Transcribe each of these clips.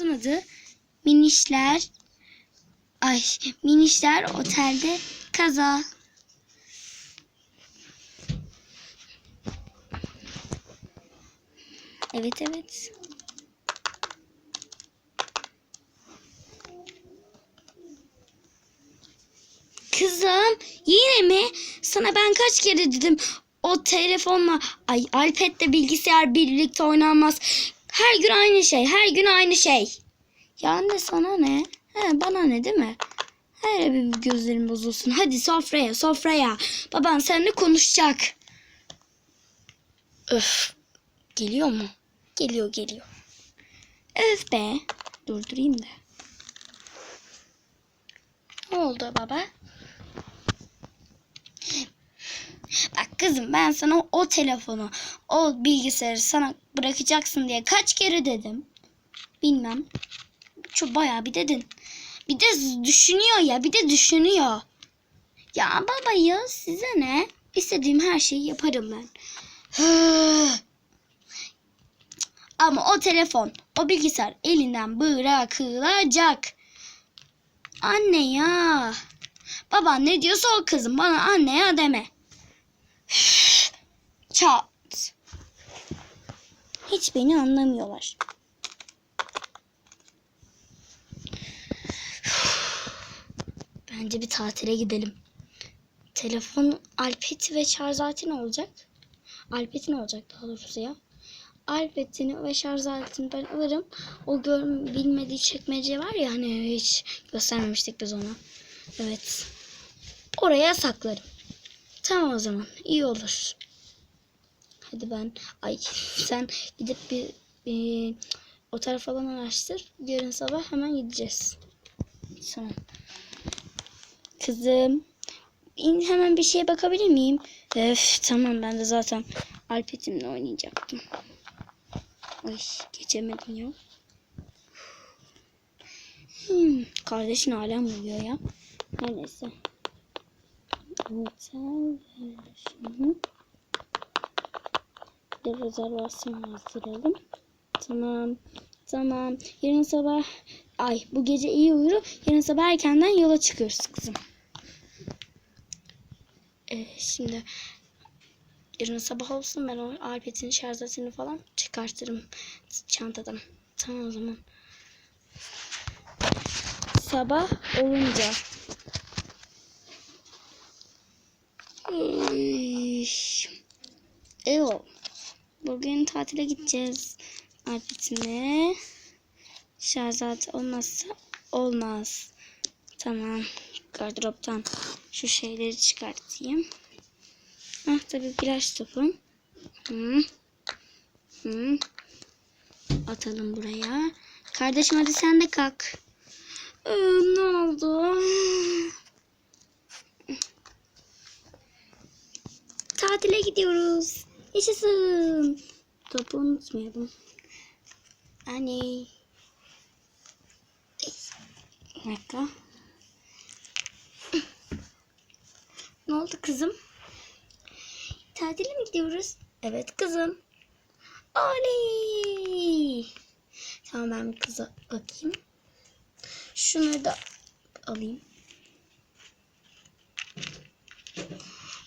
Adı Minişler. Ay Minişler Otel'de kaza. Evet evet. Kızım yine mi? Sana ben kaç kere dedim o telefonla ay iPad'le bilgisayar birlikte oynanmaz. Her gün aynı şey, her gün aynı şey. Ya anne sana ne? He, bana ne değil mi? Her bir gözlerim bozulsun. Hadi sofraya, sofraya. Baban seninle konuşacak. Öf. Geliyor mu? Geliyor, geliyor. Öf be. Durdurayım da. Ne oldu baba? Bak kızım ben sana o, telefonu, o bilgisayarı sana bırakacaksın diye kaç kere dedim. Bilmem. Çok bayağı bir dedin. Bir de düşünüyor ya, bir de düşünüyor. Ya baba ya size ne? İstediğim her şeyi yaparım ben. Ama o telefon, o bilgisayar elinden bırakılacak. Anne ya. Baban ne diyorsa o kızım. Bana anne ya deme. Çat. Hiç beni anlamıyorlar. Bence bir tatile gidelim. Telefon Alpet ve şarj aleti olacak? Alpet'in olacak daha doğrusu ya. Alpet'ini ve şarj ben alırım. O gör bilmediği çekmece var ya hani hiç göstermemiştik biz ona. Evet. Oraya saklarım. Tamam o zaman. iyi olur. Hadi ben ay sen gidip bir, bir otel falan araştır. Yarın sabah hemen gideceğiz. Tamam. Kızım hemen bir şeye bakabilir miyim? Öf tamam ben de zaten Alpet'imle oynayacaktım. Ay geçemedim ya. Hmm, kardeşin hala mı uyuyor ya? Her neyse. Otel hı. Bir rezervasyon yazdıralım. Tamam. Tamam. Yarın sabah ay bu gece iyi uyur. Yarın sabah erkenden yola çıkıyoruz kızım. Ee, şimdi yarın sabah olsun ben o Alpet'in şarj aletini falan çıkartırım çantadan. Tamam o zaman. Sabah olunca Üş. Evet. Bugün tatile gideceğiz. Alpetine. Şarj olmazsa olmaz. Tamam. Gardıroptan şu şeyleri çıkartayım. Ah tabii biraz topum. Hı. Hı. Atalım buraya. Kardeşim hadi sen de kalk. Ee, ne oldu? Tatile gidiyoruz. Yaşasın. Topu unutmayalım. Anne. Bir dakika. Ne oldu kızım? Tatile mi gidiyoruz? Evet kızım. Oley. Tamam ben bir kıza bakayım. Şunu da alayım.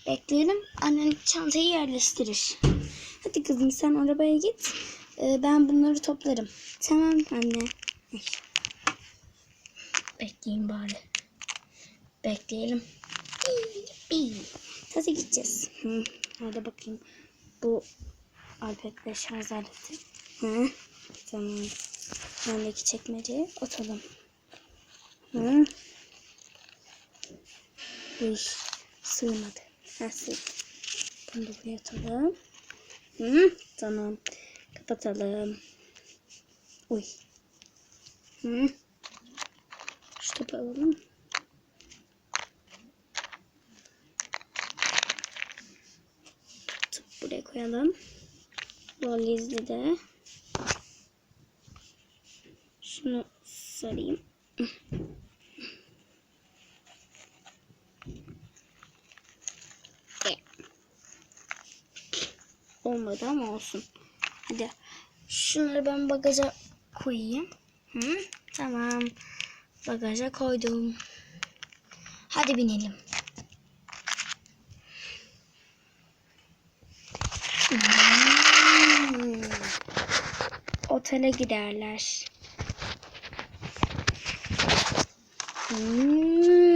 Bekleyelim. Annen çantayı yerleştirir. Hadi kızım sen arabaya git. Ee, ben bunları toplarım. Tamam anne. Bekleyin bari. Bekleyelim. Hadi gideceğiz. Hı. Hadi bakayım. Bu iPad'le şarj aleti. Hı. Tamam. Bendeki çekmeceye atalım. Hı. Bu iş sığmadı. Ha. Bunu buraya atalım. Hı. Tamam. Kapatalım. Uy. Hı. Şu topu alalım. Topu buraya koyalım. Valizli de. Şunu sarayım. Olmadı ama olsun. Hadi şunları ben bagaja koyayım. Hı, tamam. Bagaja koydum. Hadi binelim. Hmm. Otele giderler. Hmm.